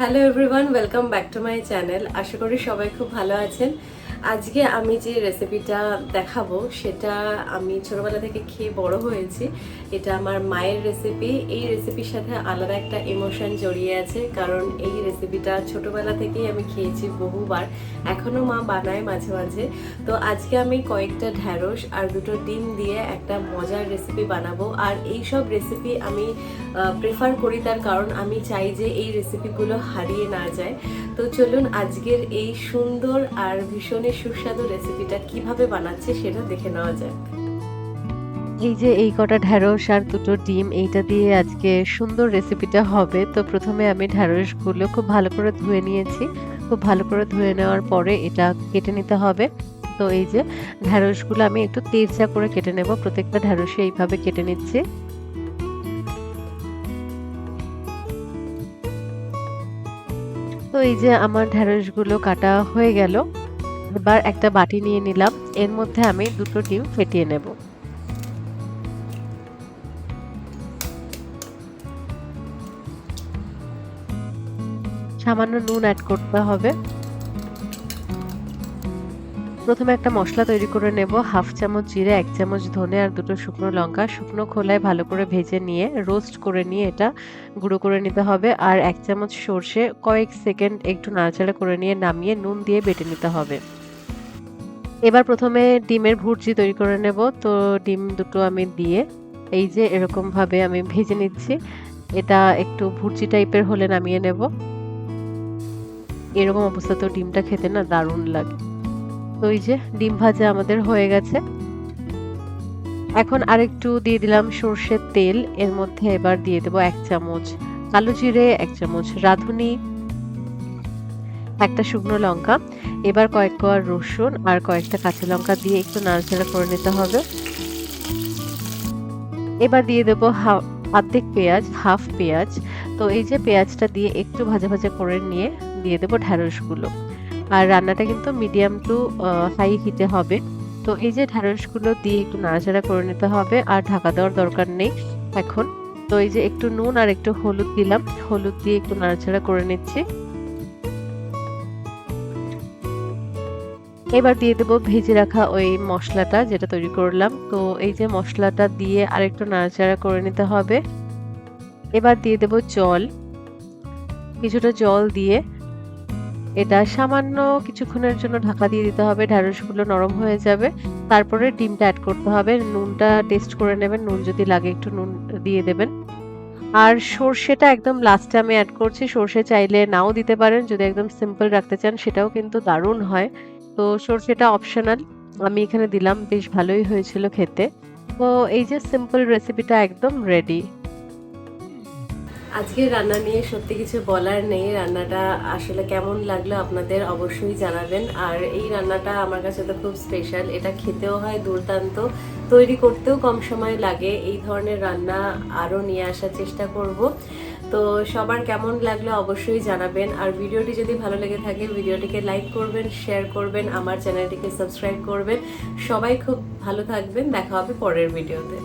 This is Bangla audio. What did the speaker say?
Hello everyone welcome back to my channel আশা করি সবাই খুব ভালো আছেন। আজকে আমি যে রেসিপিটা দেখাবো, সেটা আমি ছোটবেলা থেকে খেয়ে বড় হয়েছি। এটা আমার মায়ের রেসিপি এই রেসিপির সাথে আলাদা একটা ইমোশন জড়িয়ে আছে, কারণ এই রেসিপিটা ছোটবেলা থেকেই আমি খেয়েছি বহুবার। এখনও মা বানায় মাঝে মাঝে। তো আজকে আমি কয়েকটা ঢ্যাঁড়স আর দুটো ডিম দিয়ে একটা মজার রেসিপি বানাবো। আর এই সব রেসিপি আমি প্রেফার করি তার কারণ আমি চাই যে এই রেসিপিগুলো হারিয়ে না যায়। তো চলুন আজকের এই সুন্দর আর ভীষণই সুস্বাদু রেসিপিটা কীভাবে বানাচ্ছে সেটা দেখে নেওয়া যাক। এই যে এই কটা ঢ্যাঁড়স আর দুটো ডিম, এইটা দিয়ে আজকে সুন্দর রেসিপিটা হবে। তো প্রথমে আমি ঢ্যাঁড়সগুলো খুব ভালো করে ধুয়ে নিয়েছি। খুব ভালো করে ধুয়ে নেওয়ার পরে এটা কেটে নিতে হবে। তো এই যে ঢ্যাঁড়সগুলো আমি একটু তেজা করে কেটে নেব। প্রত্যেকটা ঢ্যাঁড়সে এইভাবে কেটে নিচ্ছি। তো এই যে আমার ঢ্যাঁড়সগুলো কাটা হয়ে গেল। এবার একটা বাটি নিয়ে নিলাম। এর মধ্যে আমি দুটো ডিম ফেটিয়ে নেব। সামান্য নুন অ্যাড করতে হবে। প্রথমে একটা মশলা তৈরি করে নেব। হাফ চামচ জিরে, এক চামচ ধনে আর দুটো শুকনো লঙ্কা। শুকনো খোলায় ভালো করে ভেজে নিয়ে রোস্ট করে নিয়ে এটা গুঁড়ো করে নিতে হবে। আর এক চামচ সর্ষে, কয়েক সেকেন্ড একটু নাড়াচাড়া করে নিয়ে নামিয়ে নুন দিয়ে বেটে নিতে হবে। এবার প্রথমে ডিমের ভুর্জি তৈরি করে নেব। তো ডিম দুটো আমি দিয়ে এই যে এরকম ভাবে আমি ভেজে নিচ্ছি। এটা একটু ভুর্জি টাইপের হলে নামিয়ে নেব। এরকম অবস্থাতেও ডিমটা খেতে না দারুণ লাগে। তো এই যে ডিম ভাজা আমাদের হয়ে গেছে। এখন আরেকটু দিয়ে দিলাম সর্ষের তেল। এর মধ্যে এবার দিয়ে দেবো এক চামচ কালো জিরে, এক চামচ রাঁধুনি একটা শুকনো লঙ্কা, এবার কয়েক কোয়া রসুন আর কয়েকটা কাঁচা লঙ্কা দিয়ে একটু নাড়াচাড়া করে নিতে হবে। এবার দিয়ে দেবো অর্ধেক পেঁয়াজ, হাফ পেঁয়াজ। তো এই যে পেঁয়াজটা দিয়ে একটু ভাজা ভাজা করে নিয়ে দিয়ে দেবো ঢ্যাঁড়সগুলো আর রান্নাটা কিন্তু মিডিয়াম টু হাই হিটে হবে। তো এই যে ঢ্যাঁড়সগুলো দিয়ে একটু নাড়াচাড়া করে নিতে হবে আর ঢাকা দেওয়ার দরকার নেই এখন। তো এই যে একটু নুন আর একটু হলুদ দিলাম। হলুদ দিয়ে একটু নাড়াচাড়া করে নিচ্ছি। এবার দিয়ে দেবো ভেজে রাখা ওই মশলাটা যেটা তৈরি করলাম। তো এই যে মশলাটা দিয়ে আরেকটু নাড়াচাড়া করে নিতে হবে। এবার দিয়ে দেবো জল। কিছুটা জল দিয়ে এটা সামান্য কিছুক্ষণের জন্য ঢাকা দিয়ে দিতে হবে। ঢ্যাঁড়সগুলো নরম হয়ে যাবে। তারপরে ডিমটা অ্যাড করতে হবে। নুনটা টেস্ট করে নেবেন। নুন যদি লাগে একটু নুন দিয়ে দেবেন। আর সর্ষেটা একদম লাস্টে আমি অ্যাড করছি। সর্ষে চাইলে নাও দিতে পারেন। যদি একদম সিম্পল রাখতে চান, সেটাও কিন্তু দারুণ হয়। তো সর্ষেটা অপশনাল আমি এখানে দিলাম, বেশ ভালোই হয়েছিল খেতে। তো এই যে সিম্পল রেসিপিটা একদম রেডি আজকে রান্না নিয়ে সত্যি কিছু বলার নেই। রান্নাটা আসলে কেমন লাগল আপনাদের অবশ্যই জানাবেন। আর এই রান্নাটা আমার কাছে তো খুব স্পেশাল এটা খেতেও হয়, দুর্দান্ত। তৈরি করতেও কম সময় লাগে। এই ধরনের রান্না আরও নিয়ে আসার চেষ্টা করব। তো সবার কেমন লাগল অবশ্যই জানাবেন। আর ভিডিওটি যদি ভালো লেগে থাকে, ভিডিওটিকে লাইক করবেন শেয়ার করবেন, আমার চ্যানেলটিকে সাবস্ক্রাইব করবেন। সবাই খুব ভালো থাকবেন। দেখা হবে পরের ভিডিওতে।